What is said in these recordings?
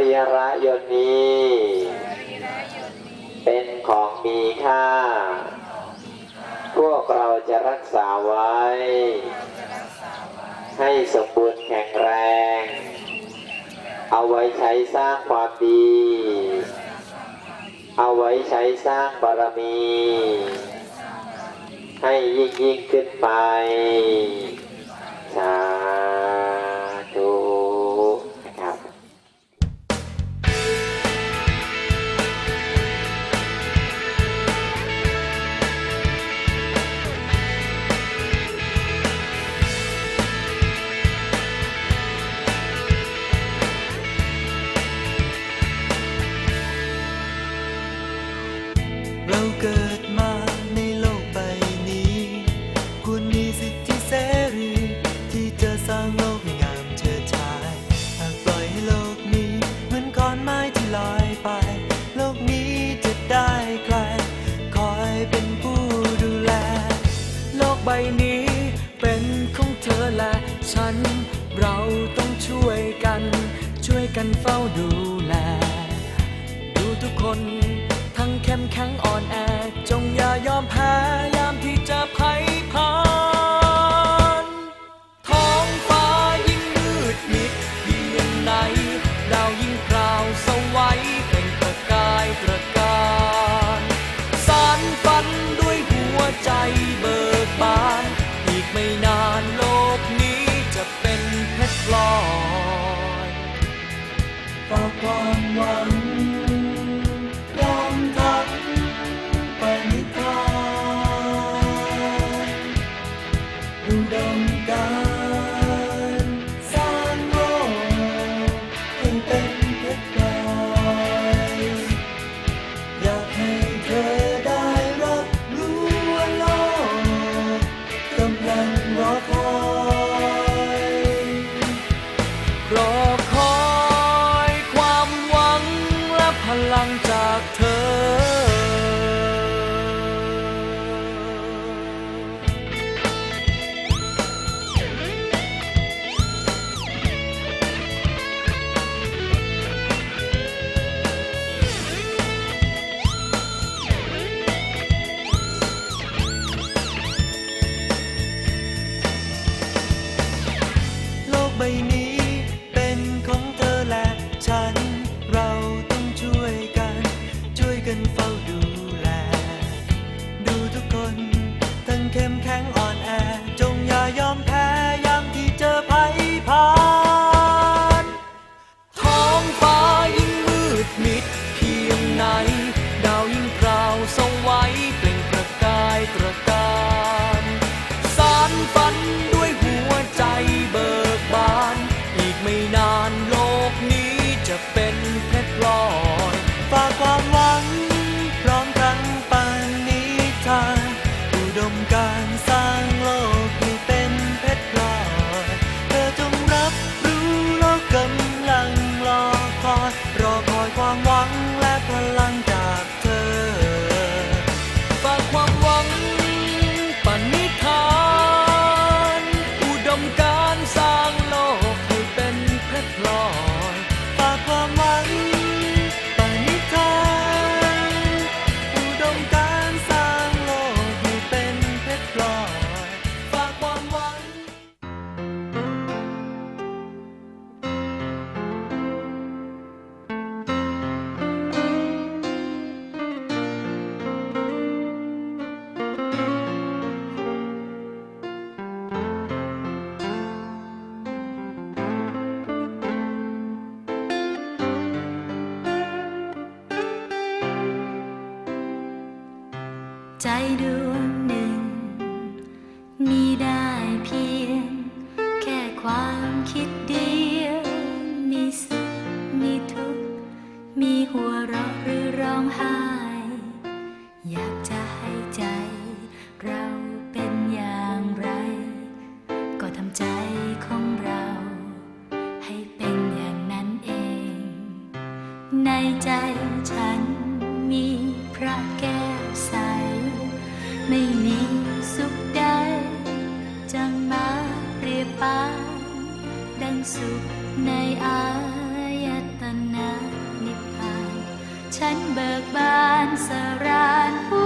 รีระยนนี้ เป็นของมีค่า พวกเราจะรักษาไว้ ให้สมบูรณ์แข็งแรง เอาไว้ใช้สร้างความดี เอาไว้ใช้สร้างบารมี ให้ยิ่งยิ่งขึ้นไป และฉัน เราต้องช่วยกัน ช่วยกันเฝ้าดูแล ดูทุกคน ทั้งเข้มแข็งอ่อนแอ จงอย่ายอมแพ้ ใจดวง ฉันเบิกบานสรานผู้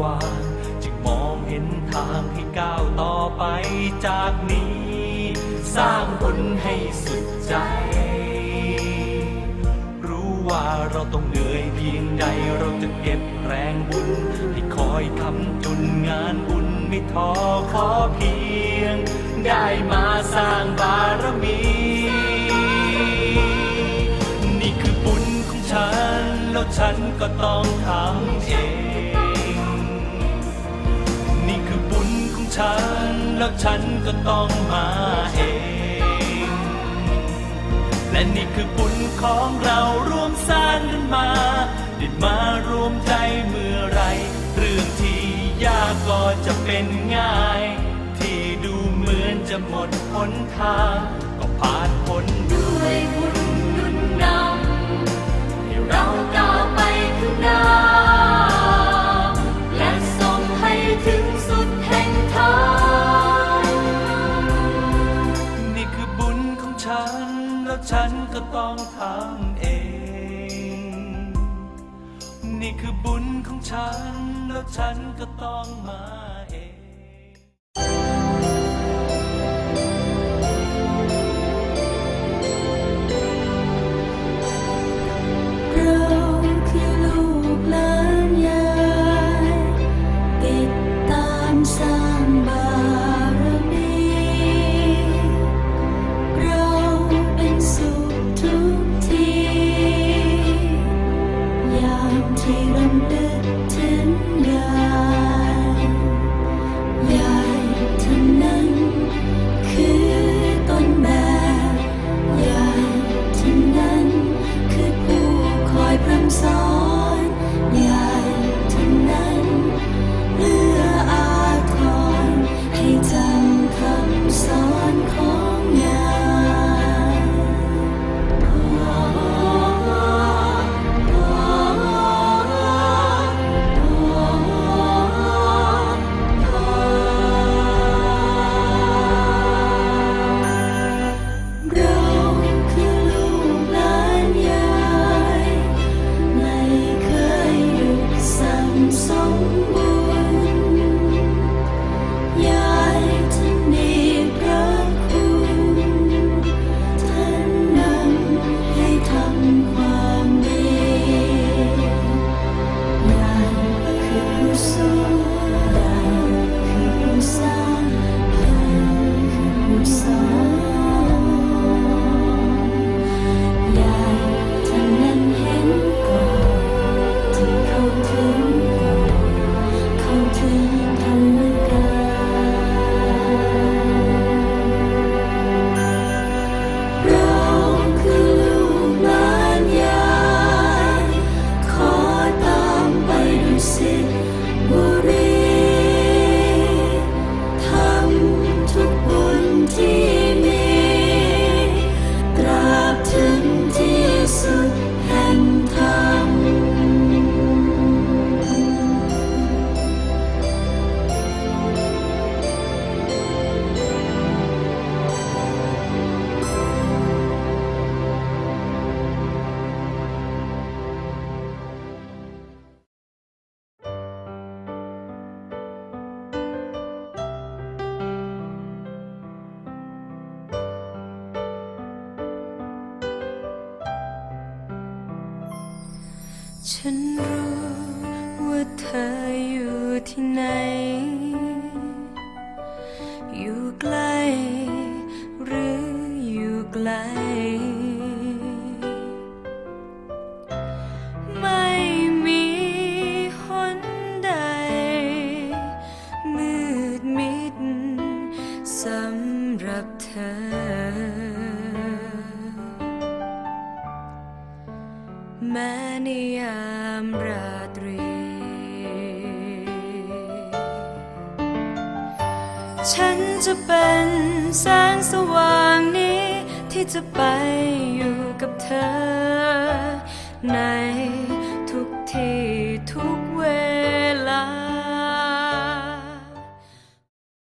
วาจึงมองเห็นทางให้ก้าวต่อไปจากนี้ สร้างบุญให้สุดใจ รู้ว่าเราต้องเหนื่อยเพียงใดเราจะเก็บแรงบุญให้คอยคำจุนงานบุญไม่ท้อขอเพียง ได้มาสร้างบารมีนี่คือบุญของฉัน แล้วฉันก็ต้องทำเอง แล้วฉันก็ต้องมาเอง และนี่คือบุญของเราร่วมสร้างกันมาได้มารวมใจเมื่อไร เรื่องที่ยากก็จะเป็นง่าย ที่ดูเหมือนจะหมดหนทาง ก็ผ่านพ้นด้วยบุญ ก็ต้องทำเอง นี่คือบุญของฉัน แล้วฉันก็ต้องมาเองเรา ฉันรู้ว่าเธออยู่ที่ไหน อยู่ใกล้หรืออยู่ไกล ม้ในยามราตรี ฉันจะเป็นแสงสว่างนี้ ที่จะไปอยู่กับเธอใน